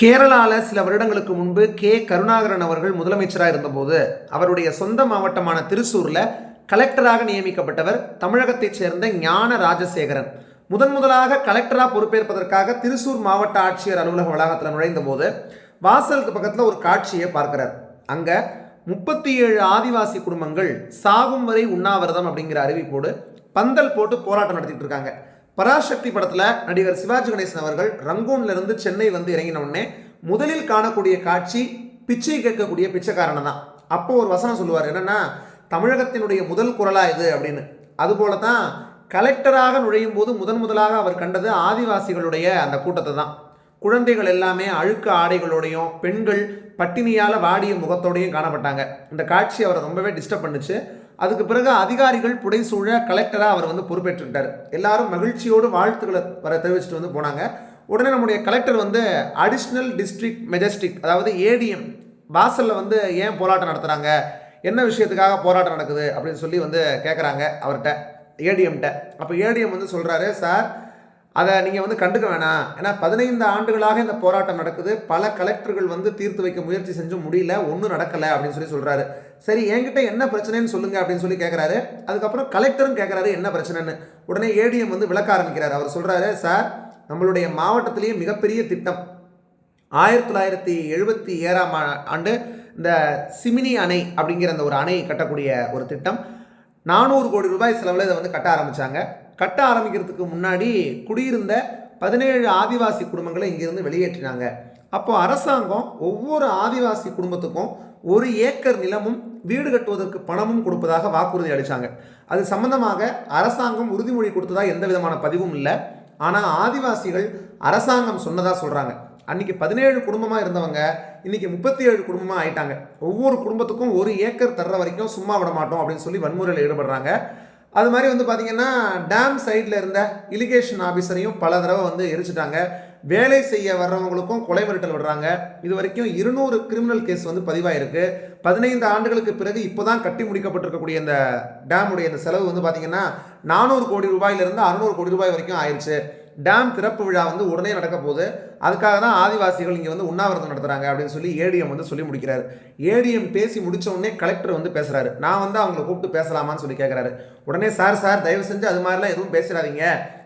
கேரளாவில் சில வருடங்களுக்கு முன்பு கே. கருணாகரன் அவர்கள் முதலமைச்சராக இருந்தபோது அவருடைய சொந்த மாவட்டமான திருசூரில் கலெக்டராக நியமிக்கப்பட்டவர் தமிழகத்தைச் சேர்ந்த ஞான ராஜசேகரன். முதன் முதலாக கலெக்டராக பொறுப்பேற்பதற்காக திருச்சூர் மாவட்ட ஆட்சியர் அலுவலக வளாகத்தில் நுழைந்தபோது வாசலுக்கு பக்கத்தில் ஒரு காட்சியை பார்க்கிறார். அங்கே முப்பத்தி ஏழு ஆதிவாசி குடும்பங்கள் சாகும் வரை உண்ணாவிரதம் அப்படிங்கிற அறிவிப்போடு பந்தல் போட்டு போராட்டம் நடத்திட்டு இருக்காங்க. பராசக்தி படத்தில் நடிகர் சிவாஜி கணேசன் அவர்கள் ரங்கூன்ல இருந்து சென்னை வந்து இறங்கின உடனே முதலில் காணக்கூடிய காட்சி பிச்சை கேட்கக்கூடிய பிச்சைக்காரனை தான். அப்போ ஒரு வசனம் சொல்லுவார் என்னென்னா தமிழகத்தினுடைய முதல் குரலா இது? அப்படின்னு. அதுபோல தான் கலெக்டராக நுழையும் போது முதன் முதலாக அவர் கண்டது ஆதிவாசிகளுடைய அந்த கூட்டத்தை தான். குழந்தைகள் எல்லாமே அழுக்கு ஆடைகளோடையும் பெண்கள் பட்டினியால் வாடிய முகத்தோடையும் காணப்பட்டாங்க. இந்த காட்சி அவரை ரொம்பவே டிஸ்டர்ப் பண்ணுச்சு. அதுக்கு பிறகு அதிகாரிகள் புடைசூழ கலெக்டராக அவர் வந்து பொறுப்பேற்றுக்கிட்டார் எல்லாரும் மகிழ்ச்சியோடு வாழ்த்துக்களை வர தெரிவிச்சுட்டு வந்து போனாங்க. உடனே நம்முடைய கலெக்டர் வந்து அடிஷ்னல் டிஸ்ட்ரிக்ட் மெஜஸ்டிக் அதாவது ஏடிஎம் வாசலில் வந்து ஏன் போராட்டம் நடத்துகிறாங்க என்ன விஷயத்துக்காக போராட்டம் நடக்குது? அப்படின்னு சொல்லி வந்து கேட்குறாங்க அவர்கிட்ட ஏடிஎம்கிட்ட அப்போ ஏடிஎம் வந்து சொல்கிறாரு சார் அதை நீங்கள் வந்து கண்டுக்க வேணாம். ஏன்னா பதினைந்து ஆண்டுகளாக இந்த போராட்டம் நடக்குது. பல கலெக்டர்கள் வந்து தீர்த்து வைக்க முயற்சி செஞ்சும் முடியல. ஒன்றும் நடக்கலை அப்படின்னு சொல்லி சொல்கிறாரு சரி என்கிட்ட என்ன பிரச்சனைன்னு சொல்லுங்க அப்படின்னு சொல்லி கேட்குறாரு அதுக்கப்புறம் கலெக்டரும் கேட்குறாரு என்ன பிரச்சனைன்னு. உடனே ஏடிஎம் வந்து விளக்க ஆரம்பிக்கிறார். அவர் சொல்கிறாரு சார் நம்மளுடைய மாவட்டத்திலேயே மிகப்பெரிய திட்டம். ஆயிரத்தி தொள்ளாயிரத்தி எழுபத்தி ஏழாம் ஆண்டு இந்த சிமினி அணை அப்படிங்கிற அந்த ஒரு அணையை கட்டக்கூடிய ஒரு திட்டம். நானூறு கோடி ரூபாய் செலவில் இதை வந்து கட்ட ஆரம்பித்தாங்க கட்ட ஆரம்பிக்கிறதுக்கு முன்னாடி குடியிருந்த பதினேழு ஆதிவாசி குடும்பங்களை இங்கிருந்து வெளியேற்றினாங்க. அப்போ அரசாங்கம் ஒவ்வொரு ஆதிவாசி குடும்பத்துக்கும் ஒரு ஏக்கர் நிலமும் வீடு கட்டுவதற்கு பணமும் கொடுப்பதாக வாக்குறுதி அளித்தாங்க அது சம்பந்தமாக அரசாங்கம் உறுதிமொழி கொடுத்ததா எந்த விதமான பதிவும் இல்லை. ஆனால் ஆதிவாசிகள் அரசாங்கம் சொன்னதாக சொல்கிறாங்க அன்றைக்கி பதினேழு குடும்பமாக இருந்தவங்க இன்னைக்கு முப்பத்தி ஏழு குடும்பமாக ஆயிட்டாங்க. ஒவ்வொரு குடும்பத்துக்கும் ஒரு ஏக்கர் தர்ற வரைக்கும் சும்மா விட மாட்டோம் அப்படின்னு சொல்லி வன்முறையில் ஈடுபடுறாங்க. அது மாதிரி வந்து பார்த்தீங்கன்னா டேம் சைடில் இருந்த இலிகேஷன் ஆஃபீஸரையும் பல தடவை வந்து எரிச்சிட்டாங்க. வேலை செய்ய வர்றவங்களுக்கும் கொலை மிரட்டல் விடுறாங்க. இது வரைக்கும் இருநூறு கிரிமினல் கேஸ் வந்து பதிவாயிருக்கு. பதினைந்து ஆண்டுகளுக்கு பிறகு இப்போ தான் கட்டி முடிக்கப்பட்டிருக்கக்கூடிய இந்த டேமுடைய இந்த செலவு வந்து பார்த்தீங்கன்னா நானூறு கோடி ரூபாயிலிருந்து அறுநூறு கோடி ரூபாய் வரைக்கும் ஆயிடுச்சு டேம் திறப்பு விழா வந்து உடனே நடக்க போகுது. அதுக்காக தான் ஆதிவாசிகள் இங்கே வந்து உண்ணாவிரதம் நடத்துகிறாங்க அப்படின்னு சொல்லி ஏடிஎம் வந்து சொல்லி முடிக்கிறார். ஏடிஎம் பேசி முடிச்ச உடனே கலெக்டர் வந்து பேசுகிறாரு நான் வந்து அவங்கள கூப்பிட்டு பேசலாமான்னு சொல்லி கேட்குறாரு உடனே சார் சார் தயவு செஞ்சு அது மாதிரிலாம் எதுவும் பேசிடாதீங்க.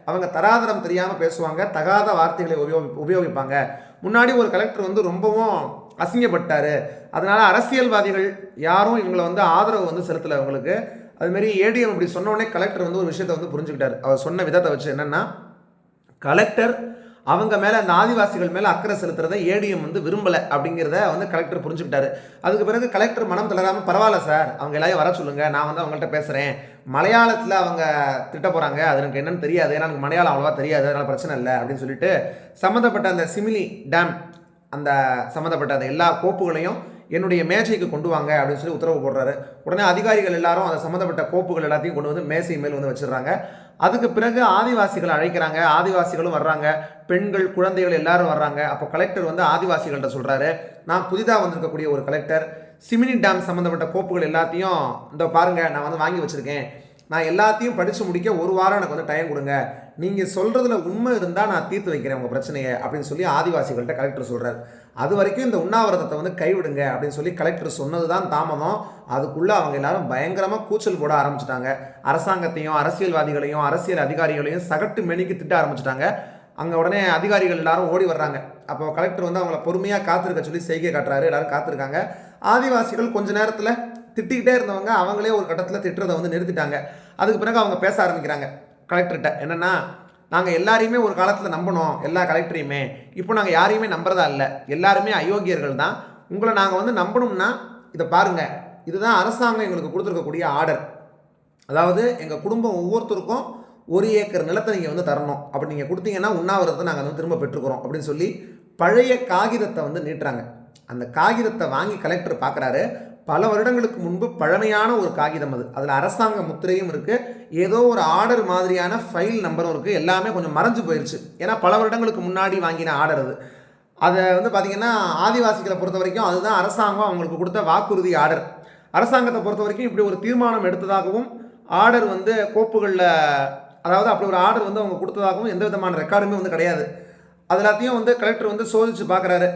அவங்க தராதரம் தெரியாமல் பேசுவாங்க. தகாத வார்த்தைகளை உபயோகி உபயோகிப்பாங்க. முன்னாடி ஒரு கலெக்டர் வந்து ரொம்பவும் அசிங்கப்பட்டார். அதனால் அரசியல்வாதிகள் யாரும் இவங்களை வந்து ஆதரவு வந்து செலுத்தலை அவங்களுக்கு. அதுமாரி ஏடிஎம் இப்படி சொன்னோடனே கலெக்டர் வந்து ஒரு விஷயத்தை வந்து புரிஞ்சுக்கிட்டார். அவர் சொன்ன விதத்தை வச்சு என்னென்னா கலெக்டர் அவங்க மேலே அந்த ஆதிவாசிகள் மேலே அக்கறை செலுத்துறதை ஏடிஎம் வந்து விரும்பலை அப்படிங்கிறத வந்து கலெக்டர் புரிஞ்சுக்கிட்டாரு. அதுக்கு பிறகு கலெக்டர் மனம் தளராமல் பரவாயில்ல சார் அவங்க எல்லாரையும் வர சொல்லுங்கள் நான் வந்து அவங்கள்ட்ட பேசுகிறேன் மலையாளத்தில் அவங்க திட்ட போகிறாங்க அது எனக்கு என்னன்னு தெரியாது ஏன்னா எனக்கு மலையாளம் அவ்வளோவா தெரியாது அதனால் பிரச்சனை இல்லை அப்படின்னு சொல்லிட்டு சம்மந்தப்பட்ட அந்த சிமிலி டேம் அந்த சம்மந்தப்பட்ட அந்த எல்லா கோப்புகளையும் என்னுடைய மேஜைக்கு கொண்டு வாங்க அப்படின்னு சொல்லி உத்தரவு போடுறாரு. உடனே அதிகாரிகள் எல்லாரும் அந்த சம்மந்தப்பட்ட கோப்புகள் எல்லாத்தையும் கொண்டு வந்து மேசை மேல் வந்து வச்சிடுறாங்க. அதுக்கு பிறகு ஆதிவாசிகளை அழைக்கிறாங்க. ஆதிவாசிகளும் வர்றாங்க. பெண்கள் குழந்தைகள் எல்லாரும் வர்றாங்க. அப்போ கலெக்டர் வந்து ஆதிவாசிகள்கிட்ட சொல்கிறாரு நான் புதிதாக வந்திருக்கக்கூடிய ஒரு கலெக்டர் சிமினி டேம் சம்மந்தப்பட்ட கோப்புகள் எல்லாத்தையும் இந்த பாருங்கள் நான் வந்து வாங்கி வச்சுருக்கேன். நான் எல்லாத்தையும் படித்து முடிக்க ஒரு வாரம் எனக்கு வந்து டைம் கொடுங்க. நீங்கள் சொல்கிறதுல உண்மை இருந்தால் நான் தீர்த்து வைக்கிறேன் உங்கள் பிரச்சனையை அப்படின்னு சொல்லி ஆதிவாசிகள்கிட்ட கலெக்டர் சொல்கிறார் அது வரைக்கும் இந்த உண்ணாவிரதத்தை வந்து கைவிடுங்க அப்படின்னு சொல்லி கலெக்டர் சொன்னது தான் தாமதம். அதுக்குள்ளே அவங்க எல்லாரும் பயங்கரமாக கூச்சல் போட ஆரம்பிச்சிட்டாங்க. அரசாங்கத்தையும் அரசியல்வாதிகளையும் அரசியல் அதிகாரிகளையும் சகட்டு மெனிக்கு திட்ட ஆரம்பிச்சிட்டாங்க. அங்கே உடனே அதிகாரிகள் எல்லாரும் ஓடி வர்றாங்க. அப்போ கலெக்டர் வந்து அவங்கள பொறுமையாக காத்திருக்க சொல்லி செய்கை காட்டுறாரு. எல்லாரும் காத்திருக்காங்க. ஆதிவாசிகள் கொஞ்ச நேரத்தில் திட்டிக்கிட்டே இருந்தவங்க அவங்களே ஒரு கட்டத்தில் திட்டுறதை வந்து நிறுத்திட்டாங்க. அதுக்கு பிறகு அவங்க பேச ஆரம்பிக்கிறாங்க. கலெக்டர்கிட்ட என்னென்னா நாங்கள் எல்லாரையுமே ஒரு காலத்தில் நம்பினோம் எல்லா கலெக்டரையுமே இப்போ நாங்கள் யாரையுமே நம்புறதா இல்லை. எல்லாருமே அயோக்கியர்கள் தான். உங்களை நாங்கள் வந்து நம்பணும்னா இதை பாருங்கள் இதுதான் அரசாங்கம் எங்களுக்கு கொடுத்துருக்கக்கூடிய ஆர்டர் அதாவது எங்கள் குடும்பம் ஒவ்வொருத்தருக்கும் ஒரு ஏக்கர் நிலத்தை நீங்கள் வந்து தரணும். அப்படி நீங்கள் கொடுத்தீங்கன்னா உண்ணாவிரதத்தை நாங்கள் வந்து திரும்ப பெற்றுக்கிறோம். அப்படின்னு சொல்லி பழைய காகிதத்தை வந்து நீட்டுறாங்க. அந்த காகிதத்தை வாங்கி கலெக்டர் பார்க்குறாரு பல வருடங்களுக்கு முன்பு பழமையான ஒரு காகிதம் அது. அதில் அரசாங்க முத்திரையும் இருக்குது ஏதோ ஒரு ஆர்டர் மாதிரியான ஃபைல் நம்பரும் இருக்குது எல்லாமே கொஞ்சம் மறைஞ்சு போயிடுச்சு ஏன்னா பல வருடங்களுக்கு முன்னாடி வாங்கின ஆர்டர் அது. அதை வந்து பார்த்திங்கன்னா ஆதிவாசிகளை பொறுத்த வரைக்கும் அதுதான் அரசாங்கம் அவங்களுக்கு கொடுத்த வாக்குறுதி ஆர்டர். அரசாங்கத்தை பொறுத்த வரைக்கும் இப்படி ஒரு தீர்மானம் எடுத்ததாகவும் ஆர்டர் வந்து கோப்புகளில் அதாவது அப்படி ஒரு ஆர்டர் வந்து அவங்க கொடுத்ததாகவும் எந்த விதமான ரெக்கார்டுமே வந்து கிடையாது. அது எல்லாத்தையும் வந்து கலெக்டர் வந்து சோதிச்சு பார்க்குறாரு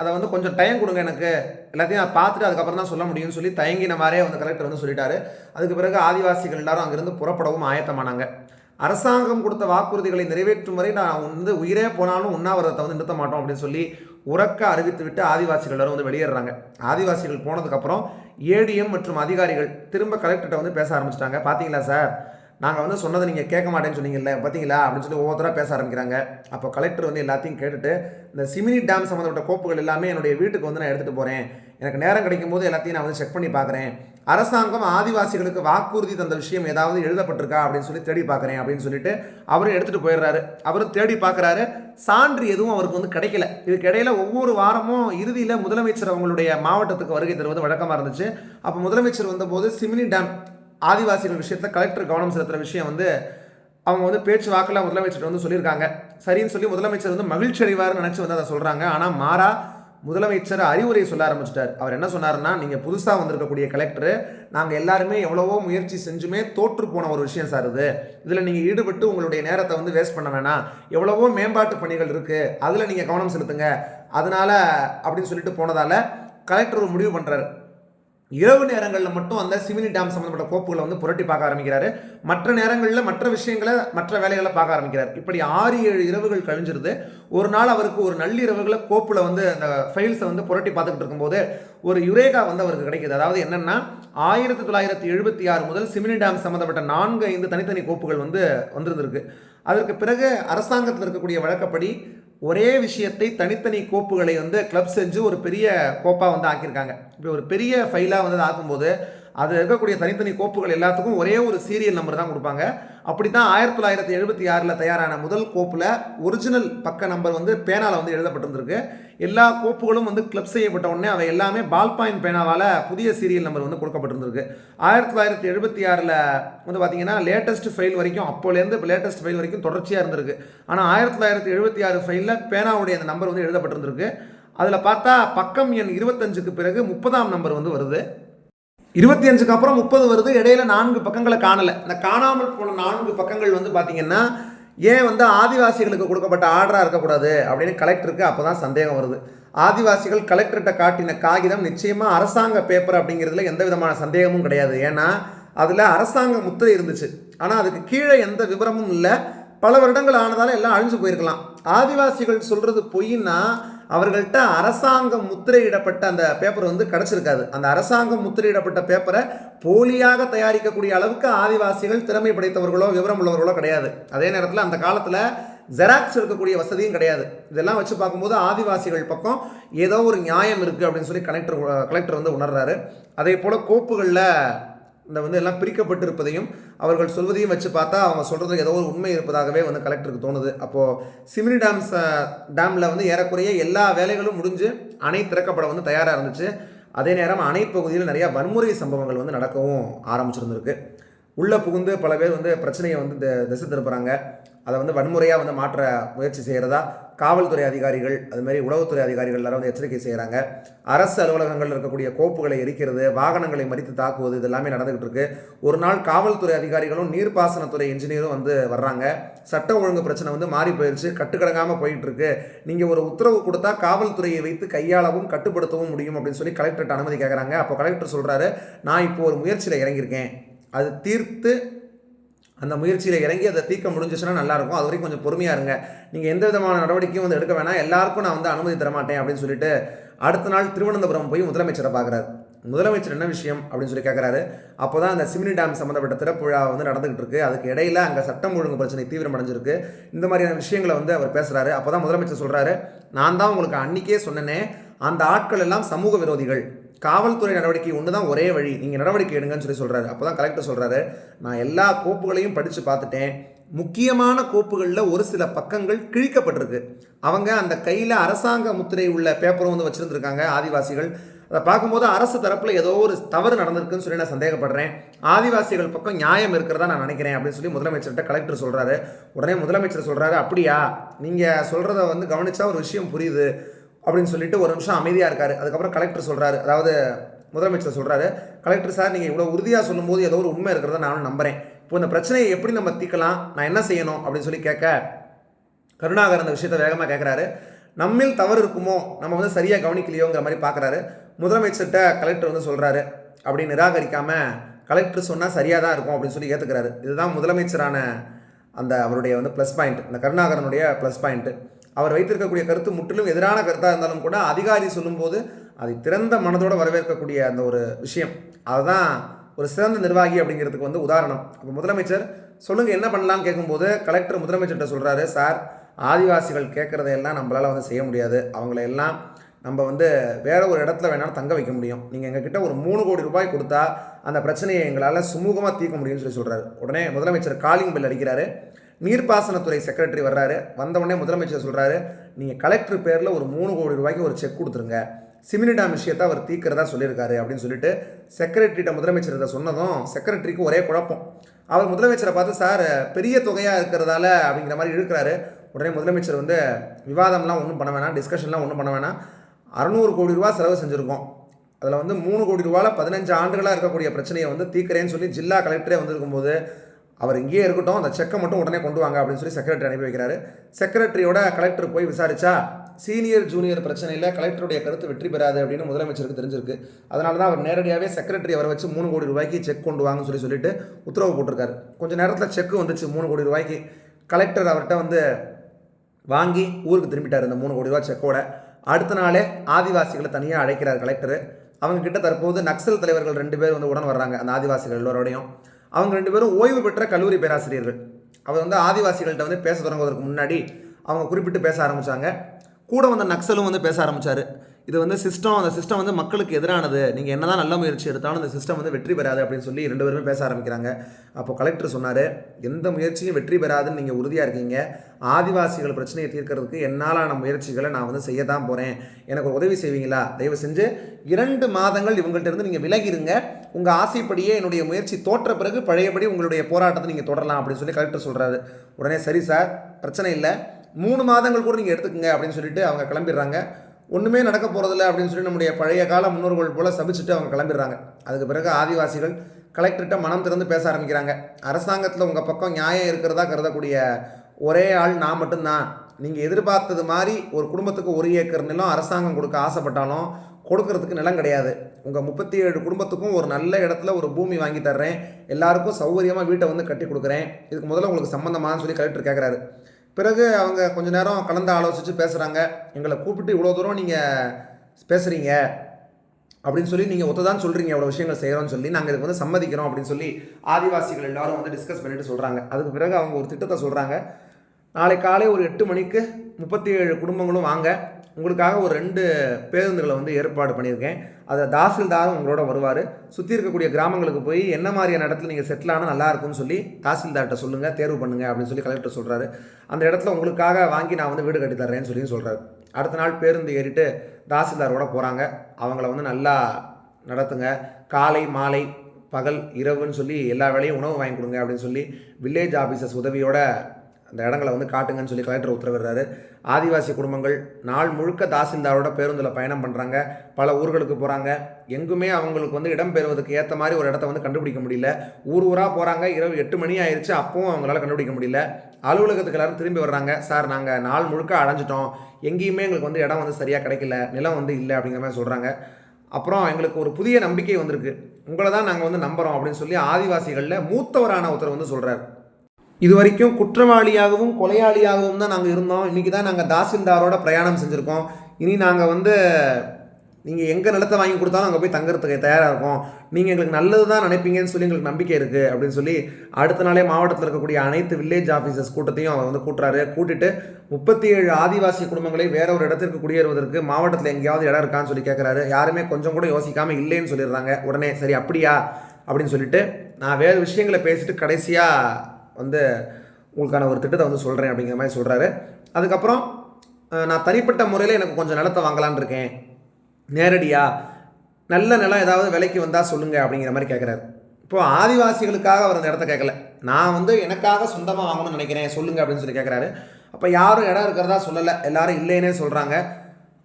அதை வந்து கொஞ்சம் டைம் கொடுங்க எனக்கு. எல்லாத்தையும் நான் பார்த்துட்டு அதுக்கப்புறம் தான் சொல்ல முடியும்னு சொல்லி தயங்கின மாதிரியே வந்து கலெக்டர் வந்து சொல்லிட்டாரு. அதுக்கு பிறகு ஆதிவாசிகள் எல்லாரும் அங்கிருந்து புறப்படவும் ஆயத்தமானாங்க. அரசாங்கம் கொடுத்த வாக்குறுதிகளை நிறைவேற்றும் வரை நான் வந்து உயிரே போனாலும் உண்ணாவிரதத்தை வந்து நிறுத்த மாட்டோம் அப்படின்னு சொல்லி உறக்க அறிவித்து விட்டு ஆதிவாசிகள் எல்லாரும் வந்து வெளியேறாங்க ஆதிவாசிகள் போனதுக்கப்புறம் ஏடிஎம் மற்றும் அதிகாரிகள் திரும்ப கலெக்டர்கிட்ட வந்து பேச ஆரம்பிச்சிட்டாங்க. பார்த்தீங்களா சார்? நாங்கள் வந்து சொன்னதை நீங்கள் கேட்க மாட்டேன்னு சொன்னீங்கல்ல பார்த்தீங்களா அப்படின்னு சொல்லி ஒவ்வொருத்தராக பேச ஆரம்பிக்கிறாங்க. அப்போ கலெக்டர் வந்து எல்லாத்தையும் கேட்டுட்டு இந்த சிமினி டேம் சம்மந்தப்பட்ட கோப்புகள் எல்லாமே என்னுடைய வீட்டுக்கு வந்து நான் எடுத்துகிட்டு போகிறேன் எனக்கு நேரம் கிடைக்கும் போது எல்லாத்தையும் நான் வந்து செக் பண்ணி பார்க்குறேன் அரசாங்கம் ஆதிவாசிகளுக்கு வாக்குறுதி தந்த விஷயம் ஏதாவது எழுதப்பட்டிருக்கா? அப்படின்னு சொல்லி தேடி பார்க்குறேன் அப்படின்னு சொல்லிட்டு அவரும் எடுத்துகிட்டு போயிடுறாரு. அவரும் தேடி பார்க்குறாரு சான்று எதுவும் அவருக்கு வந்து கிடைக்கல. இதுக்கு இடையில ஒவ்வொரு வாரமும் இறுதியில் முதலமைச்சர் அவங்களுடைய மாவட்டத்துக்கு வருகை தருவது வழக்கமாக இருந்துச்சு. அப்போ முதலமைச்சர் வந்தபோது சிமினி டேம் ஆதிவாசிகள் விஷயத்தில் கலெக்டர் கவனம் செலுத்துகிற விஷயம் வந்து அவங்க வந்து பேச்சு வாக்கில் முதலமைச்சர் வந்து சொல்லியிருக்காங்க. சரின்னு சொல்லி முதலமைச்சர் வந்து மகிழ்ச்சி அடைவார்னு நினச்சி வந்து அதை சொல்கிறாங்க ஆனால் மாறா முதலமைச்சர் அறிவுரை சொல்ல ஆரம்பிச்சிட்டார். அவர் என்ன சொன்னார்னா நீங்கள் புதுசாக வந்திருக்கக்கூடிய கலெக்டர் நாங்கள் எல்லாருமே எவ்வளவோ முயற்சி செஞ்சுமே தோற்று போன ஒரு விஷயம் சார் இது. இதில் நீங்கள் ஈடுபட்டு உங்களுடைய நேரத்தை வந்து வேஸ்ட் பண்ண வேணாம். எவ்வளவோ மேம்பாட்டு பணிகள் இருக்குது அதில் நீங்கள் கவனம் செலுத்துங்க. அதனால் அப்படின்னு சொல்லிட்டு போனதால் கலெக்டர் ஒரு முடிவு பண்ணுறாரு இரவு நேரங்களில் மட்டும் அந்த சிமினி டேம் சம்மந்தப்பட்ட கோப்புகளை வந்து புரட்டி பார்க்க ஆரம்பிக்கிறாரு. மற்ற நேரங்களில் மற்ற விஷயங்களை மற்ற வேலைகளை பார்க்க ஆரம்பிக்கிறார். இப்படி ஆறு ஏழு இரவுகள் கழிஞ்சிருது. ஒரு நாள் அவருக்கு ஒரு நள்ளிரவுகளை கோப்பில் வந்து அந்த ஃபைல்ஸை வந்து புரட்டி பார்த்துக்கிட்டு இருக்கும்போது ஒரு யுரேகா வந்து அவருக்கு கிடைக்கிது. அதாவது என்னென்னா ஆயிரத்தி தொள்ளாயிரத்தி எழுபத்தி ஆறு முதல் சிமினி டேம் சம்மந்தப்பட்ட நான்கு ஐந்து தனித்தனி கோப்புகள் வந்து வந்திருந்திருக்கு. அதற்கு பிறகு அரசாங்கத்தில் இருக்கக்கூடிய வழக்கப்படி ஒரே விஷயத்தை தனித்தனி கோப்புகளை வந்து கிளப் செஞ்சு ஒரு பெரிய கோப்பாக வந்து ஆக்கியிருக்காங்க. இப்படி ஒரு பெரிய ஃபைலாக வந்து ஆக்கும்போது அது இருக்கக்கூடிய தனித்தனி கோப்புகள் எல்லாத்துக்கும் ஒரே ஒரு சீரியல் நம்பர் தான் கொடுப்பாங்க. அப்படி தான் ஆயிரத்தி தொள்ளாயிரத்தி எழுபத்தி ஆறில் தயாரான முதல் கோப்பில் ஒரிஜினல் பக்க நம்பர் வந்து பேனாவில் வந்து எழுதப்பட்டிருந்திருக்கு. எல்லா கோப்புகளும் வந்து கிளப் செய்யப்பட்ட உடனே அவை எல்லாமே பால் பாயிண்ட் பேனாவால் புதிய சீரியல் நம்பர் வந்து கொடுக்கப்பட்டிருந்திருக்கு. ஆயிரத்தி தொள்ளாயிரத்தி எழுபத்தி ஆறில் வந்து பார்த்தீங்கன்னா லேட்டஸ்ட் ஃபைல் வரைக்கும் அப்போலேருந்து இப்போ லேட்டஸ்ட் ஃபைல் வரைக்கும் தொடர்ச்சியாக இருந்திருக்கு. ஆனால் ஆயிரத்தி தொள்ளாயிரத்தி எழுபத்தி ஆறு ஃபைலில் பேனாவுடைய அந்த நம்பர் வந்து எழுதப்பட்டிருந்திருக்கு. அதில் பார்த்தா பக்கம் எண் இருபத்தஞ்சுக்கு பிறகு முப்பதாம் நம்பர் வந்து வருது. இருபத்தி அஞ்சுக்கு அப்புறம் முப்பது வருது. இடையில நான்கு பக்கங்களை காணலை. இந்த காணாமல் போன நான்கு பக்கங்கள் வந்து பார்த்தீங்கன்னா ஏன் வந்து ஆதிவாசிகளுக்கு கொடுக்கப்பட்ட ஆர்டராக இருக்கக்கூடாது அப்படின்னு கலெக்டருக்கு அப்போ தான் சந்தேகம் வருது. ஆதிவாசிகள் கலெக்டர்கிட்ட காட்டின காகிதம் நிச்சயமாக அரசாங்க பேப்பர் அப்படிங்கிறதுல எந்த விதமான சந்தேகமும் கிடையாது. ஏன்னா அதில் அரசாங்க முத்திரை இருந்துச்சு. ஆனால் அதுக்கு கீழே எந்த விவரமும் இல்லை. பல வருடங்கள் ஆனதால எல்லாம் அழிஞ்சு போயிருக்கலாம். ஆதிவாசிகள் சொல்கிறது பொய்ன்னா அவர்கள்ட்ட அரசாங்கம் முத்திரையிடப்பட்ட அந்த பேப்பர் வந்து கிடச்சிருக்காது. அந்த அரசாங்கம் முத்திரையிடப்பட்ட பேப்பரை போலியாக தயாரிக்கக்கூடிய அளவுக்கு ஆதிவாசிகள் திறமை படைத்தவர்களோ விவரம் உள்ளவர்களோ கிடையாது. அதே நேரத்தில் அந்த காலத்தில் ஜெராக்ஸ் இருக்கக்கூடிய வசதியும் கிடையாது. இதெல்லாம் வச்சு பார்க்கும்போது ஆதிவாசிகள் பக்கம் ஏதோ ஒரு நியாயம் இருக்குது அப்படின்னு சொல்லி கலெக்டர் கலெக்டர் வந்து உணர்றாரு. அதே போல் கோப்புகளில் இந்த வந்து எல்லாம் பிரிக்கப்பட்டிருப்பதையும் அவர்கள் சொல்வதையும் வச்சு பார்த்தா அவங்க சொல்கிறது ஏதோ ஒரு உண்மை இருப்பதாகவே வந்து கலெக்டருக்கு தோணுது. அப்போது சிமினி டேம்ஸ் டேமில் வந்து ஏறக்குறைய எல்லா வேலைகளும் முடிஞ்சு அணை திறக்கப்பட வந்து தயாராக இருந்துச்சு. அதே நேரம் அணை பகுதியில் நிறையா வன்முறை சம்பவங்கள் வந்து நடக்கவும் ஆரம்பிச்சிருந்துருக்கு. உள்ளே புகுந்து பல பேர் வந்து பிரச்சனையை வந்து திசை திருப்புறாங்க. அதை வந்து வன்முறையாக வந்து மாற்ற முயற்சி செய்கிறதா காவல்துறை அதிகாரிகள் அது மாதிரி உளவுத்துறை அதிகாரிகள் எல்லாரும் வந்து எச்சரிக்கை செய்கிறாங்க அரசு அலுவலகங்களில் இருக்கக்கூடிய கோப்புகளை எரிக்கிறது வாகனங்களை மறித்து தாக்குவது இது எல்லாமே நடந்துகிட்டு இருக்கு. ஒரு நாள் காவல்துறை அதிகாரிகளும் நீர்ப்பாசனத்துறை இன்ஜினியரும் வந்து வர்றாங்க. சட்ட ஒழுங்கு பிரச்சனை வந்து மாறி போயிடுச்சு கட்டுக்கடங்காமல் போயிட்டு இருக்கு. நீங்கள் ஒரு உத்தரவு கொடுத்தா காவல்துறையை வைத்து கையாளவும் கட்டுப்படுத்தவும் முடியும் அப்படின்னு சொல்லி கலெக்டர்கிட்ட அனுமதி கேட்குறாங்க அப்போ கலெக்டர் சொல்கிறாரு நான் இப்போ ஒரு முயற்சியில் இறங்கியிருக்கேன். அது தீர்த்து அந்த முயற்சியில் இறங்கி அதை தீர்க்க முடிஞ்சிச்சுன்னா நல்லாயிருக்கும். அது வரைக்கும் கொஞ்சம் பொறுமையாக இருங்க. நீங்கள் எந்த விதமான நடவடிக்கையும் வந்து எடுக்க வேணாம். எல்லாருக்கும் நான் வந்து அனுமதி தர மாட்டேன் அப்படின்னு சொல்லிட்டு அடுத்த நாள் திருவனந்தபுரம் போய் முதலமைச்சரை பார்க்குறாரு. முதலமைச்சர் என்ன விஷயம் அப்படின்னு சொல்லி கேட்குறாரு அப்போ தான் அந்த சிமினி டேம் சம்மந்தப்பட்ட திறப்புழா வந்து நடந்துகிட்டு இருக்கு. அதுக்கு இடையில அங்கே சட்டம் ஒழுங்கு பிரச்சனை தீவிரமடைஞ்சிருக்கு. இந்த மாதிரியான விஷயங்களை வந்து அவர் பேசுகிறாரு அப்போ தான் முதலமைச்சர் சொல்கிறாரு நான் தான் உங்களுக்கு அன்னைக்கே சொன்னேனே அந்த ஆட்கள் எல்லாம் சமூக விரோதிகள். காவல்துறை நடவடிக்கை ஒன்று தான் ஒரே வழி. நீங்கள் நடவடிக்கை எடுங்கன்னு சொல்லி சொல்கிறாரு அப்போ தான் கலெக்டர் சொல்கிறாரு நான் எல்லா கோப்புகளையும் படித்து பார்த்துட்டேன். முக்கியமான கோப்புகளில் ஒரு சில பக்கங்கள் கிழிக்கப்பட்டிருக்கு. அவங்க அந்த கையில் அரசாங்க முத்திரை உள்ள பேப்பரும் வந்து வச்சுருந்துருக்காங்க ஆதிவாசிகள். அதை பார்க்கும்போது அரசு தரப்பில் ஏதோ ஒரு தவறு நடந்திருக்குன்னு சொல்லி நான் சந்தேகப்படுறேன். ஆதிவாசிகள் பக்கம் நியாயம் இருக்கிறதா நான் நினைக்கிறேன் அப்படின்னு சொல்லி முதலமைச்சர்கிட்ட கலெக்டர் சொல்கிறாரு உடனே முதலமைச்சர் சொல்கிறாரு அப்படியா? நீங்கள் சொல்கிறத வந்து கவனித்தா ஒரு விஷயம் புரியுது. அப்படின்னு சொல்லிட்டு ஒரு நிமிஷம் அமைதியாக இருக்கார். அதுக்கப்புறம் கலெக்டர் சொல்கிறாரு அதாவது முதலமைச்சர் சொல்கிறாரு கலெக்டர் சார் நீங்கள் இவ்வளோ உறுதியாக சொல்லும்போது ஏதோ ஒரு உண்மை இருக்கிறத நானும் நம்புகிறேன் இப்போ இந்த பிரச்சனையை எப்படி நம்ம தீர்க்கலாம் நான் என்ன செய்யணும்? அப்படின்னு சொல்லி கேட்க கருணாகர் அந்த விஷயத்தை வேகமாக கேட்குறாரு நம்மில் தவறு இருக்குமோ? நம்ம வந்து சரியாக கவனிக்கலையோங்கிற மாதிரி பார்க்குறாரு முதலமைச்சர்கிட்ட கலெக்டர் வந்து சொல்கிறாரு அப்படி நிராகரிக்காமல் கலெக்டர் சொன்னால் சரியாக தான் இருக்கும். அப்படின்னு சொல்லி ஏற்றுக்கிறாரு இதுதான் முதலமைச்சரான அந்த அவருடைய வந்து ப்ளஸ் பாயிண்ட் இந்த கருணாகரனுடைய ப்ளஸ் பாயிண்ட்டு அவர் வைத்திருக்கக்கூடிய கருத்து முற்றிலும் எதிரான கருத்தாக இருந்தாலும் கூட அதிகாரி சொல்லும்போது அதை திறந்த மனதோடு வரவேற்கக்கூடிய அந்த ஒரு விஷயம். அதுதான் ஒரு சிறந்த நிர்வாகி அப்படிங்கிறதுக்கு வந்து உதாரணம். இப்போ முதலமைச்சர் சொல்லுங்கள் என்ன பண்ணலாம்னு கேட்கும்போது கலெக்டர் முதலமைச்சர்கிட்ட சொல்கிறாரு சார் ஆதிவாசிகள் கேட்குறதையெல்லாம் நம்மளால் வந்து செய்ய முடியாது. அவங்கள எல்லாம் நம்ம வந்து வேறு ஒரு இடத்துல வேணாலும் தங்க வைக்க முடியும். நீங்கள் எங்ககிட்ட ஒரு மூணு கோடி ரூபாய் கொடுத்தா அந்த பிரச்சனையை எங்களால் சுமூகமாக தீர்க்க முடியும்னு சொல்லி சொல்கிறாரு உடனே முதலமைச்சர் காலிங் பெல் அடிக்கிறாரு. நீர்ப்பாசனத்துறை செக்ரட்டரி வர்றாரு. வந்தவுடனே முதலமைச்சர் சொல்கிறாரு நீங்கள் கலெக்டர் பேரில் ஒரு மூணு கோடி ரூபாய்க்கு ஒரு செக் கொடுத்துருங்க. சிமினி டேம் விஷயத்தை அவர் தீக்கிறதா சொல்லியிருக்காரு அப்படின்னு சொல்லிட்டு செக்ரட்டரிகிட்ட முதலமைச்சர் இதை சொன்னதும் செக்ரட்டரிக்கு ஒரே குழப்பம். அவர் முதலமைச்சரை பார்த்து சார் பெரிய தொகையாக இருக்கிறதால அப்படிங்கிற மாதிரி இழுக்கிறாரு. உடனே முதலமைச்சர் வந்து விவாதம்லாம் ஒன்றும் பண்ண வேணாம் டிஸ்கஷன்லாம் ஒன்றும் பண்ண வேணாம். அறநூறு கோடி ரூபா செலவு செஞ்சுருக்கோம். அதில் வந்து மூணு கோடி ரூபாவில் பதினஞ்சு ஆண்டுகளாக இருக்கக்கூடிய பிரச்சனையை வந்து தீக்கிறேன்னு சொல்லி ஜில்லா கலெக்டரே வந்திருக்கும்போது அவர் இங்கேயே இருக்கட்டும் அந்த செக்கை மட்டும் உடனே கொண்டு வாங்க அப்படின்னு சொல்லி செக்ரட்டரி அனுப்பி வைக்கிறாரு. செக்ரட்டரியோட கலெக்டர் போய் விசாரிச்சா சீனியர் ஜூனியர் பிரச்சனையில் கலெக்டருடைய கருத்து வெற்றி பெறாது அப்படின்னு முதலமைச்சருக்கு தெரிஞ்சிருக்கு. அதனால தான் அவர் நேரடியாகவே செக்ரட்டரி அவரை வச்சு மூணு கோடி ரூபாய்க்கு செக் கொண்டு வாங்கன்னு சொல்லி சொல்லிட்டு உத்தரவு போட்டிருக்காரு. கொஞ்சம் நேரத்தில் செக்கு வந்துச்சு மூணு கோடி ரூபாய்க்கு. கலெக்டர் அவர்கிட்ட வந்து வாங்கி ஊருக்கு திரும்பிட்டார் இந்த மூணு கோடி ரூபாய் செக்கோட அடுத்த நாளே ஆதிவாசிகளை தனியாக அழைக்கிறார் கலெக்டர் அவங்க கிட்ட தற்போது நக்சல் தலைவர்கள் ரெண்டு பேர் வந்து உடன் வர்றாங்க அந்த ஆதிவாசிகள் எல்லோரோடையும். அவங்க ரெண்டு பேரும் ஓய்வு பெற்ற கல்லூரி பேராசிரியர்கள். அவர் வந்து ஆதிவாசிகள்கிட்ட வந்து பேச தொடங்குவதற்கு முன்னாடி அவங்க குறிப்பிட்டு பேச ஆரம்பித்தாங்க கூட வந்த நக்சலும் வந்து பேச ஆரம்பித்தார் இது வந்து சிஸ்டம் அந்த சிஸ்டம் வந்து மக்களுக்கு எதிரானது. நீங்கள் என்னதான் நல்ல முயற்சி எடுத்தாலும் அந்த சிஸ்டம் வந்து வெற்றி பெறாது அப்படின்னு சொல்லி ரெண்டு பேருமே பேச ஆரம்பிக்கிறாங்க. அப்போ கலெக்டர் சொன்னார் எந்த முயற்சியும் வெற்றி பெறாதுன்னு நீங்கள் உறுதியாக இருக்கீங்க. ஆதிவாசிகள் பிரச்சனையை தீர்க்கறதுக்கு என்னாலான முயற்சிகளை நான் வந்து செய்ய தான் போகிறேன் எனக்கு ஒரு உதவி செய்வீங்களா? தயவு செஞ்சு இரண்டு மாதங்கள் இவங்கள்ட்ட இருந்து நீங்கள் விலகிருங்க. உங்கள் ஆசைப்படியே என்னுடைய முயற்சி தோற்ற பிறகு பழையபடி உங்களுடைய போராட்டத்தை நீங்கள் தொடரலாம் அப்படின்னு சொல்லி கலெக்டர் சொல்கிறாரு உடனே சரி சார் பிரச்சனை இல்லை. மூணு மாதங்கள் கூட நீங்கள் எடுத்துக்கங்க அப்படின்னு சொல்லிட்டு அவங்க கிளம்பிடுறாங்க. ஒன்றுமே நடக்க போகிறதில்ல அப்படின்னு சொல்லி நம்முடைய பழைய கால முன்னோர்கள் போல் சபிச்சுட்டு அவங்க கிளம்பிடுறாங்க. அதுக்கு பிறகு ஆதிவாசிகள் கலெக்டர்கிட்ட மனம் திறந்து பேச ஆரம்பிக்கிறாங்க. அரசாங்கத்தில் உங்கள் பக்கம் நியாயம் இருக்கிறதா கருதக்கூடிய ஒரே ஆள் நான் மட்டும்தான். நீங்கள் எதிர்பார்த்தது மாதிரி ஒரு குடும்பத்துக்கு ஒரு ஏக்கர் நிலம் அரசாங்கம் கொடுக்க ஆசைப்பட்டாலும் கொடுக்கறதுக்கு நிலம் கிடையாது. உங்கள் முப்பத்தி ஏழு குடும்பத்துக்கும் ஒரு நல்ல இடத்துல ஒரு பூமி வாங்கி தர்றேன். எல்லாருக்கும் சௌகரியமாக வீட்டை வந்து கட்டி கொடுக்குறேன். இதுக்கு முதல்ல உங்களுக்கு சம்மந்தமான்னு சொல்லி கலெக்டர் கேட்குறாரு பிறகு அவங்க கொஞ்ச நேரம் கலந்து ஆலோசித்து பேசுகிறாங்க எங்களை கூப்பிட்டு இவ்வளோ தூரம் நீங்கள் பேசுகிறீங்க அப்படின்னு சொல்லி நீங்கள் ஒத்ததான் சொல்கிறீங்க இவ்வளோ விஷயங்கள் செய்கிறோம்னு சொல்லி நாங்கள் இதுக்கு வந்து சம்மதிக்கிறோம் அப்படின்னு சொல்லி ஆதிவாசிகள் எல்லாரும் வந்து டிஸ்கஸ் பண்ணிட்டு சொல்கிறாங்க அதுக்கு பிறகு அவங்க ஒரு திட்டத்தை சொல்கிறாங்க நாளை காலை ஒரு எட்டு மணிக்கு முப்பத்தி ஏழு குடும்பங்களும் வாங்க. உங்களுக்காக ஒரு ரெண்டு பேருந்துகளை வந்து ஏற்பாடு பண்ணியிருக்கேன். அதை தாசில்தாரும் உங்களோட வருவார். சுற்றி இருக்கக்கூடிய கிராமங்களுக்கு போய் என்ன மாதிரியான இடத்துல நீங்கள் செட்டில் ஆனால் நல்லா இருக்கும்னு சொல்லி தாசில்தார்கிட்ட சொல்லுங்கள் தேர்வு பண்ணுங்கள் அப்படின்னு சொல்லி கலெக்டர் சொல்கிறாரு அந்த இடத்துல உங்களுக்காக வாங்கி நான் வந்து வீடு கட்டி தர்றேன்னு சொல்லி சொல்கிறாரு அடுத்த நாள் பேருந்து ஏறிட்டு தாசில்தாரோட போகிறாங்க அவங்கள வந்து நல்லா நடத்துங்க. காலை மாலை பகல் இரவுன்னு சொல்லி எல்லா வேலையும் உணவு வாங்கி கொடுங்க அப்படின்னு சொல்லி வில்லேஜ் ஆஃபீஸர்ஸ் உதவியோட அந்த இடங்களை வந்து காட்டுங்கன்னு சொல்லி கலெக்டர் உத்தரவிடுறாரு. ஆதிவாசி குடும்பங்கள் நாள் முழுக்க தாசில்தாரோட பேருந்தில் பயணம் பண்ணுறாங்க பல ஊர்களுக்கு போகிறாங்க எங்குமே அவங்களுக்கு வந்து இடம் பெறுவதற்கு ஏற்ற மாதிரி ஒரு இடத்த வந்து கண்டுபிடிக்க முடியல. ஊர் ஊராக போகிறாங்க இரவு எட்டு மணி ஆயிடுச்சு அப்பவும் அவங்களால கண்டுபிடிக்க முடியல. அலுவலகத்துக்கு எல்லாரும் திரும்பி வர்றாங்க. சார் நாங்கள் நாள் முழுக்க அடைஞ்சிட்டோம். எங்கேயுமே எங்களுக்கு வந்து இடம் வந்து சரியாக கிடைக்கல. நிலம் வந்து இல்லை. அப்படிங்கிற மாதிரி சொல்கிறாங்க அப்புறம் எங்களுக்கு ஒரு புதிய நம்பிக்கை வந்திருக்கு. உங்களை தான் நாங்கள் வந்து நம்புகிறோம் அப்படின்னு சொல்லி ஆதிவாசிகளில் மூத்தவரான ஒருத்தர் வந்து சொல்கிறார் இது வரைக்கும் குற்றவாளியாகவும் கொலையாளியாகவும் தான் நாங்கள் இருந்தோம். இன்றைக்கி தான் நாங்கள் தாசில்தாரோட பிரயாணம் செஞ்சுருக்கோம். இனி நாங்கள் வந்து நீங்கள் எங்கே நிலத்தை வாங்கி கொடுத்தாலும் அங்கே போய் தங்குறதுக்கு தயாராக இருக்கும். நீங்கள் எங்களுக்கு நல்லது தான் நினைப்பீங்கன்னு சொல்லி எங்களுக்கு நம்பிக்கை இருக்குது அப்படின்னு சொல்லி அடுத்த நாளே மாவட்டத்தில் இருக்கக்கூடிய அனைத்து வில்லேஜ் ஆஃபீஸர்ஸ் கூட்டத்தையும் அவர் வந்து கூட்டுறாரு. கூட்டிட்டு முப்பத்தி ஏழு ஆதிவாசி குடும்பங்களை வேற ஒரு இடத்திற்கு குடியேறுவதற்கு மாவட்டத்தில் எங்கேயாவது இடம் இருக்கான்னு சொல்லி கேட்குறாரு யாருமே கொஞ்சம் கூட யோசிக்காமல் இல்லைன்னு சொல்லிடுறாங்க. உடனே சரி அப்படியா? அப்படின்னு சொல்லிட்டு நான் வேறு விஷயங்களை பேசிட்டு கடைசியாக வந்து உங்களுக்கான ஒரு திட்டத்தை வந்து சொல்கிறேன் அப்படிங்கிற மாதிரி சொல்கிறாரு அதுக்கப்புறம் நான் தனிப்பட்ட முறையில் எனக்கு கொஞ்சம் நிலத்தை வாங்கலான்னு இருக்கேன். நேரடியாக நல்ல நிலம் ஏதாவது விலைக்கு வந்தால் சொல்லுங்கள் அப்படிங்கிற மாதிரி கேட்குறாரு இப்போது ஆதிவாசிகளுக்காக அவர் அந்த இடத்த கேட்கல நான் வந்து எனக்காக சொந்தமாக வாங்கணும்னு நினைக்கிறேன் சொல்லுங்கள் அப்படின்னு சொல்லி கேட்குறாரு அப்போ யாரும் இடம் இருக்கிறதா சொல்லலை. எல்லாரும் இல்லைன்னே சொல்கிறாங்க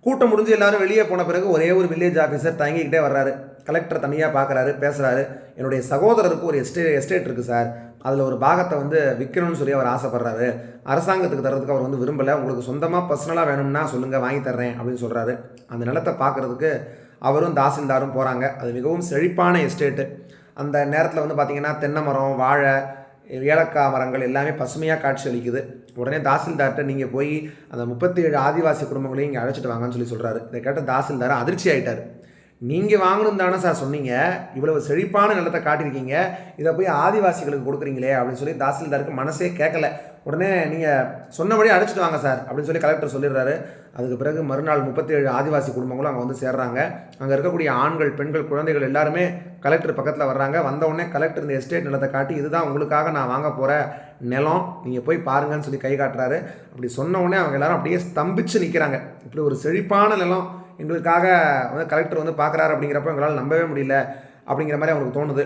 கூட்டம் முடிஞ்சு எல்லாரும் வெளியே போன பிறகு ஒரே ஒரு வில்லேஜ் ஆஃபீஸர் தங்கிக்கிட்டே வர்றாரு. கலெக்டர் தனியாக பார்க்குறாரு பேசுகிறாரு என்னுடைய சகோதரருக்கு ஒரு எஸ்டே எஸ்டேட் இருக்குது சார். அதில் ஒரு பாகத்தை வந்து விற்கணும்னு சொல்லி அவர் ஆசைப்படுறாரு. அரசாங்கத்துக்கு தரதுக்கு அவர் வந்து விரும்பலை. உங்களுக்கு சொந்தமாக பர்சனலாக வேணும்னா சொல்லுங்கள் வாங்கி தர்றேன் அப்படின்னு சொல்கிறாரு அந்த நிலத்தை பார்க்குறதுக்கு அவரும் தாசில்தாரும் போகிறாங்க அது மிகவும் செழிப்பான எஸ்டேட்டு அந்த நேரத்தில் வந்து பார்த்திங்கன்னா தென்னை மரம் வாழை ஏலக்காய் மரங்கள் எல்லாமே பசுமையாக காட்சி அளிக்குது. உடனே தாசில்தார்கிட்ட நீங்கள் போய் அந்த முப்பத்தி ஏழு ஆதிவாசி குடும்பங்களையும் இங்கே அழைச்சிட்டு வாங்கன்னு சொல்லி சொல்கிறாரு இதை கேட்ட தாசில்தார் அதிர்ச்சி ஆகிட்டார் நீங்கள் வாங்கணும் தானே சார் சொன்னீங்க. இவ்வளவு செழிப்பான நிலத்தை காட்டியிருக்கீங்க. இதை போய் ஆதிவாசிகளுக்கு கொடுக்குறீங்களே அப்படின்னு சொல்லி தாசில்தாருக்கு மனசே கேட்கல உடனே நீங்கள் சொன்னபடி அடைச்சிட்டு வாங்க சார் அப்படின்னு சொல்லி கலெக்டர் சொல்லிடுறாரு. அதுக்கு பிறகு மறுநாள் முப்பத்தி ஏழு ஆதிவாசி குடும்பங்களும் அங்கே வந்து சேர்றாங்க. அங்கே இருக்கக்கூடிய ஆண்கள் பெண்கள் குழந்தைகள் எல்லாருமே கலெக்டர் பக்கத்தில் வர்றாங்க. வந்தவுடனே கலெக்டர் இந்த எஸ்டேட் நிலத்தை காட்டி இதுதான் உங்களுக்காக நான் வாங்க போகிற நிலம். நீங்கள் போய் பாருங்கன்னு சொல்லி கை காட்டுறாரு. அப்படி சொன்ன உடனே அவங்க எல்லாரும் அப்படியே ஸ்தம்பிச்சு நிற்கிறாங்க இப்படி ஒரு செழிப்பான நிலம் எங்களுக்காக வந்து கலெக்டர் வந்து பார்க்குறாரு அப்படிங்கிறப்ப எங்களால் நம்பவே முடியல அப்படிங்கிற மாதிரி அவங்களுக்கு தோணுது.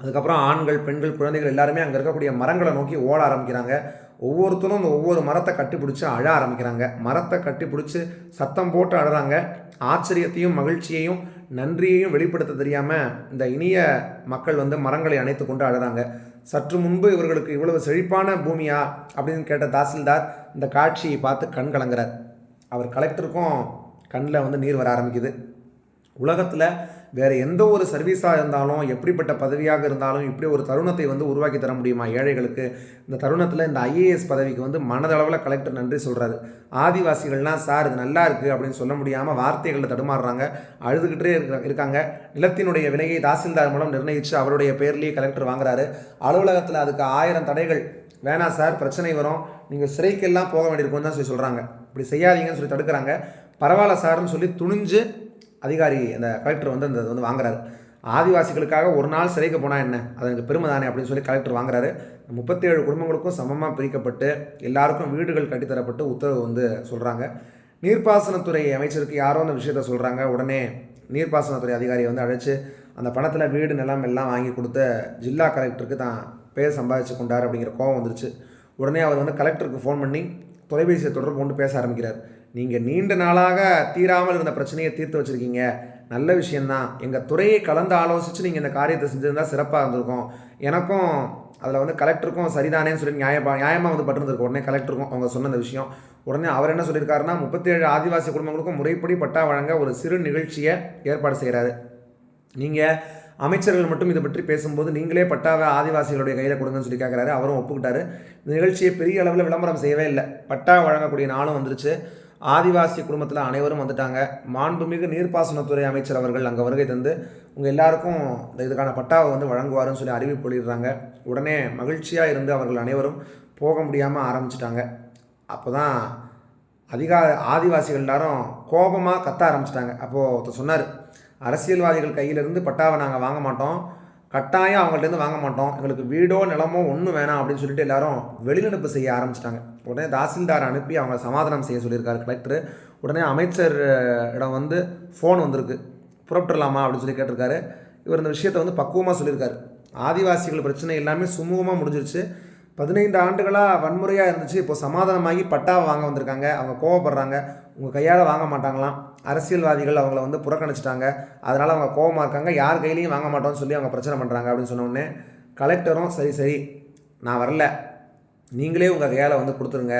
அதுக்கப்புறம் ஆண்கள் பெண்கள் குழந்தைகள் எல்லாருமே அங்கே இருக்கக்கூடிய மரங்களை நோக்கி ஓட ஆரம்பிக்கிறாங்க. ஒவ்வொருத்தரும் அந்த ஒவ்வொரு மரத்தை கட்டிப்பிடிச்சி அழ ஆரம்பிக்கிறாங்க. மரத்தை கட்டிப்பிடிச்சி சத்தம் போட்டு அழறாங்க. ஆச்சரியத்தையும் மகிழ்ச்சியையும் நன்றியையும் வெளிப்படுத்த தெரியாமல் இந்த இனிய மக்கள் வந்து மரங்களை அணைத்து கொண்டு அழறாங்க. சற்று முன்பு இவர்களுக்கு இவ்வளவு செழிப்பான பூமியா அப்படின்னு கேட்ட தாசில்தார் இந்த காட்சியை பார்த்து கண் கலங்குறார். அவர் கலெக்டருக்கும் கண்ணில் வந்து நீர் வர ஆரம்பிக்குது. உலகத்தில் வேறு எந்த ஒரு சர்வீஸாக இருந்தாலும் எப்படிப்பட்ட பதவியாக இருந்தாலும் இப்படி ஒரு தருணத்தை வந்து உருவாக்கி தர முடியுமா? ஏழைகளுக்கு இந்த தருணத்தில் இந்த ஐஏஎஸ் பதவிக்கு வந்து மனதளவில் கலெக்டர் நன்றி சொல்கிறாரு ஆதிவாசிகள்லாம் சார் இது நல்லா இருக்குது அப்படின்னு சொல்ல முடியாமல் வார்த்தைகளில் தடுமாறுறாங்க. அழுதுகிட்டே இருக்க இருக்காங்க. நிலத்தினுடைய விலையை தாசில்தார் மூலம் நிர்ணயித்து அவருடைய பேர்லேயே கலெக்டர் வாங்குறாரு. அலுவலகத்தில் அதுக்கு ஆயிரம் தடைகள். வேணாம் சார் பிரச்சனை வரும். நீங்கள் சிறைக்கெல்லாம் போக வேண்டியிருக்கும்னு தான் சொல்லி சொல்கிறாங்க இப்படி செய்யாதீங்கன்னு சொல்லி தடுக்கிறாங்க. பரவாயில்ல சார்னு சொல்லி துணிஞ்சு அதிகாரி அந்த கலெக்டர் வந்து அந்த வந்து வாங்குறாரு. ஆதிவாசிகளுக்காக ஒரு நாள் சிறைக்கு போனால் என்ன? அது எனக்கு பெருமை தானே அப்படின்னு சொல்லி கலெக்டர் வாங்குறாரு. முப்பத்தேழு குடும்பங்களுக்கும் சமமாக பிரிக்கப்பட்டு எல்லாருக்கும் வீடுகள் கட்டித்தரப்பட்டு உத்தரவு வந்து சொல்கிறாங்க நீர்ப்பாசனத்துறை அமைச்சருக்கு யாரோ அந்த விஷயத்த சொல்கிறாங்க உடனே நீர்ப்பாசனத்துறை அதிகாரியை வந்து அழைச்சி அந்த பணத்தில் வீடு நிலம் எல்லாம் வாங்கி கொடுத்த ஜில்லா கலெக்டருக்கு தான் பேர் சம்பாதிச்சு கொண்டார் அப்படிங்கிற கோவம் வந்துருச்சு. உடனே அவர் வந்து கலெக்டருக்கு ஃபோன் பண்ணி தொலைபேசியை தொடர்பு கொண்டு பேச ஆரம்பிக்கிறார். நீங்கள் நீண்ட நாளாக தீராமல் இருந்த பிரச்சனையை தீர்த்து வச்சுருக்கீங்க. நல்ல விஷயந்தான் எங்கள் துறையை கலந்து ஆலோசித்து நீங்கள் இந்த காரியத்தை செஞ்சிருந்தா சிறப்பாக இருந்திருக்கும். எனக்கும் அதில் வந்து கலெக்டருக்கும் சரிதானேன்னு சொல்லி நியாயமாக நியாயமாக வந்து பட்டிருந்திருக்கு உடனே கலெக்டருக்கும் அவங்க சொன்ன அந்த விஷயம். உடனே அவர் என்ன சொல்லியிருக்காருன்னா முப்பத்தேழு ஆதிவாசி குடும்பங்களுக்கும் முறைப்படி பட்டா வழங்க ஒரு சிறு நிகழ்ச்சியை ஏற்பாடு செய்கிறாரு நீங்கள் அமைச்சர்கள் மட்டும் இதை பற்றி பேசும்போது நீங்களே பட்டாவை ஆதிவாசிகளுடைய கையில் கொடுங்கன்னு சொல்லி கேட்குறாரு அவரும் ஒப்புக்கிட்டாரு. இந்த நிகழ்ச்சியை பெரிய அளவில் விளம்பரம் செய்யவே இல்லை. பட்டா வழங்கக்கூடிய நாளும் வந்துருச்சு. ஆதிவாசி குடும்பத்தில் அனைவரும் வந்துட்டாங்க. மாண்புமிகு நீர்ப்பாசனத்துறை அமைச்சர் அவர்கள் அங்கே வருகை தந்து உங்கள் எல்லாருக்கும் இந்த இதுக்கான பட்டாவை வந்து வழங்குவாருன்னு சொல்லி அறிவிப்பு வெளியிடுறாங்க உடனே மகிழ்ச்சியாக இருந்து அவர்கள் அனைவரும் போக முடியாமல் ஆரம்பிச்சிட்டாங்க. அப்போ தான் அதிகா ஆதிவாசிகள் எல்லாரும் கோபமாக கத்த ஆரம்பிச்சிட்டாங்க. அப்போது ஒருத்தர் சொன்னார் அரசியல்வாதிகள் கையிலிருந்து பட்டாவை நாங்கள் வாங்க மாட்டோம். கட்டாயம் அவங்கள்ட்டேருந்து வாங்க மாட்டோம். எங்களுக்கு வீடோ நிலமோ ஒன்றும் வேணாம் அப்படின்னு சொல்லிட்டு எல்லாரும் வெளிநடப்பு செய்ய ஆரம்பிச்சிட்டாங்க. உடனே தாசில்தார் அனுப்பி அவங்கள சமாதானம் செய்ய சொல்லியிருக்காரு கலெக்டர் உடனே அமைச்சர் இடம் வந்து ஃபோன் வந்திருக்கு. புறப்பட்டுடலாமா அப்படின்னு சொல்லி கேட்டிருக்காரு. இவர் இந்த விஷயத்தை வந்து பக்குவமாக சொல்லியிருக்காரு. ஆதிவாசிகள் பிரச்சனை எல்லாமே சுமூகமாக முடிஞ்சிருச்சு. பதினைந்து ஆண்டுகளாக வன்முறையாக இருந்துச்சு. இப்போ சமாதானமாகி பட்டாவை வாங்க வந்திருக்காங்க. அவங்க கோவப்படுறாங்க. உங்கள் கையால் வாங்க மாட்டாங்களாம். அரசியல்வாதிகள் அவங்கள வந்து புறக்கணிச்சிட்டாங்க. அதனால் அவங்க கோவமாக இருக்காங்க. யார் கையிலையும் வாங்க மாட்டோம்னு சொல்லி அவங்க பிரச்சனை பண்ணுறாங்க அப்படின்னு சொன்னோடனே கலெக்டரும் சரி சரி. நான் வரல. நீங்களே உங்கள் கையால் வந்து கொடுத்துருங்க.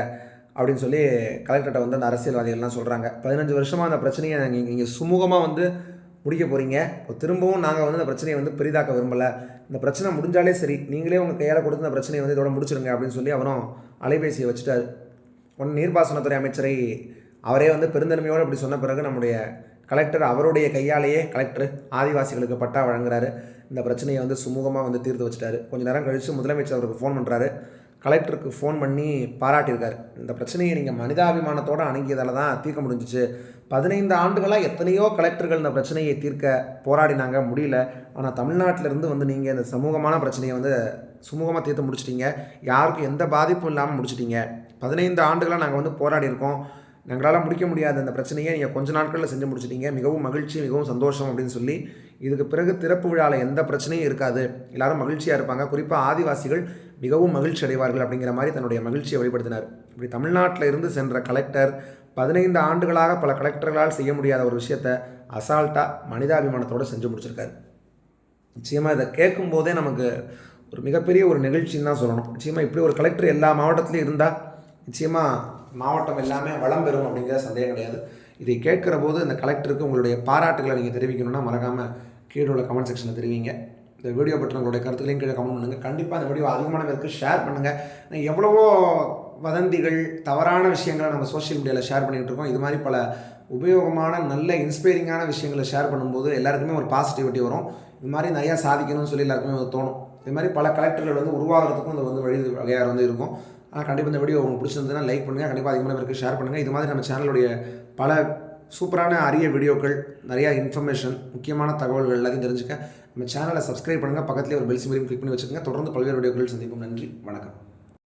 அப்படின்னு சொல்லி கலெக்டர்கிட்ட வந்து அந்த அரசியல்வாதிகள்லாம் சொல்கிறாங்க பதினஞ்சு வருஷமாக அந்த பிரச்சனையை நாங்கள் இங்கே சுமூகமாக வந்து முடிக்க போகிறீங்க இப்போ திரும்பவும் நாங்கள் வந்து இந்த பிரச்சனையை வந்து பெரிதாக்க விரும்பலை. இந்த பிரச்சனை முடிஞ்சாலே சரி நீங்களே உங்கள் கையால் கொடுத்து இந்த பிரச்சனையை வந்து இதோட முடிச்சிருங்க அப்படின்னு சொல்லி அவரும் அலைபேசியை வச்சுட்டாரு. உடனே நீர்ப்பாசனத்துறை அமைச்சரை அவரே வந்து பெருந்தன்மையோடு இப்படி சொன்ன பிறகு நம்முடைய கலெக்டர் அவருடைய கையாலேயே கலெக்டர் ஆதிவாசிகளுக்கு பட்டா வழங்குறாரு. இந்த பிரச்சனையை வந்து சுமூகமாக வந்து தீர்த்து வச்சுட்டாரு. கொஞ்ச நேரம் கழித்து முதலமைச்சர் அவருக்கு ஃபோன் பண்ணுறாரு கலெக்டருக்கு ஃபோன் பண்ணி பாராட்டியிருக்காரு. இந்த பிரச்சனையை நீங்கள் மனிதாபிமானத்தோடு அணுகியதால் தான் தீர்க்க முடிஞ்சிச்சு. பதினைந்து ஆண்டுகளாக எத்தனையோ கலெக்டர்கள் இந்த பிரச்சனையை தீர்க்க போராடினாங்க. முடியல. ஆனால் தமிழ்நாட்டிலேருந்து வந்து நீங்கள் இந்த சமூகமான பிரச்சனையை வந்து சுமூகமாக தீர்த்து முடிச்சிட்டீங்க. யாருக்கும் எந்த பாதிப்பும் இல்லாமல் முடிச்சிட்டிங்க. பதினைந்து ஆண்டுகளாக நாங்கள் வந்து போராடி இருக்கோம் எங்களால் முடிக்க முடியாத அந்த பிரச்சனையை நீங்கள் கொஞ்ச நாட்களில் செஞ்சு முடிச்சிட்டீங்க. மிகவும் மகிழ்ச்சி மிகவும் சந்தோஷம் அப்படின்னு சொல்லி இதுக்கு பிறகு திறப்பு விழாவில் எந்த பிரச்சனையும் இருக்காது. எல்லாரும் மகிழ்ச்சியாக இருப்பாங்க. குறிப்பாக ஆதிவாசிகள் மிகவும் மகிழ்ச்சி அடைவார்கள் அப்படிங்கிற மாதிரி தன்னுடைய மகிழ்ச்சியை வெளிப்படுத்தினார். இப்படி தமிழ்நாட்டில் இருந்து சென்ற கலெக்டர் பதினைந்து ஆண்டுகளாக பல கலெக்டர்களால் செய்ய முடியாத ஒரு விஷயத்த அசால்ட்டாக மனிதாபிமானத்தோடு செஞ்சு முடிச்சிருக்காரு. நிச்சயமாக இதை கேட்கும்போதே நமக்கு ஒரு மிகப்பெரிய ஒரு நிகழ்ச்சின்னு தான் சொல்லணும். நிச்சயமாக இப்படி ஒரு கலெக்டர் எல்லா மாவட்டத்திலையும் இருந்தால் நிச்சயமாக மாவட்டம் எல்லாமே வளம் பெறும் அப்படிங்கிற சந்தேகம் கிடையாது. இதை கேட்குற போது இந்த கலெக்டருக்கு உங்களுடைய பாராட்டுகளை நீங்கள் தெரிவிக்கணும்னா மறக்காமல் கீழே உள்ள கமெண்ட் செக்ஷனில் தெரிவிங்க. இந்த வீடியோ பற்றி உங்களுடைய கருத்துக்களையும் கீழே கமெண்ட் பண்ணுங்கள் கண்டிப்பாக இந்த வீடியோ அதிகமான பேருக்கு ஷேர் பண்ணுங்கள் எவ்வளவோ வதந்திகள் தவறான விஷயங்களை நம்ம சோஷியல் மீடியாவில் ஷேர் பண்ணிகிட்டு இருக்கோம். இது மாதிரி பல உபயோகமான நல்ல இன்ஸ்பைரிங்கான விஷயங்களை ஷேர் பண்ணும்போது எல்லாருக்குமே ஒரு பாசிட்டிவிட்டி வரும். இது மாதிரி நிறையா சாதிக்கணும்னு சொல்லி எல்லாருக்குமே ஒரு தோணும். இது மாதிரி பல கலெக்டர்கள் வந்து உருவாகிறதுக்கும் இந்த வந்து வழி வகையாக வந்து இருக்கும். கண்டிப்பாக இந்த வீடியோ உங்களுக்கு பிடிச்சிருந்ததுன்னா லைக் பண்ணுங்கள் கண்டிப்பாக அதிகமான பேருக்கு ஷேர் பண்ணுங்கள் இது மாதிரி நம்ம சேனலுடைய பல சூப்பரான அரிய வீடியோக்கள் நிறையா இன்ஃபர்மேஷன் முக்கியமான தகவல்கள் எல்லாத்தையும் தெரிஞ்சுக்க. நம்ம சேனலை சப்ஸ்கிரைப் பண்ணுங்கள் பக்கத்துலேயே ஒரு பெல் சிம்பரையும் கிளிக் பண்ணி வச்சுக்கோங்க. தொடர்ந்து பல்வேறு வீடியோக்கள் சந்திப்போம். நன்றி. வணக்கம்.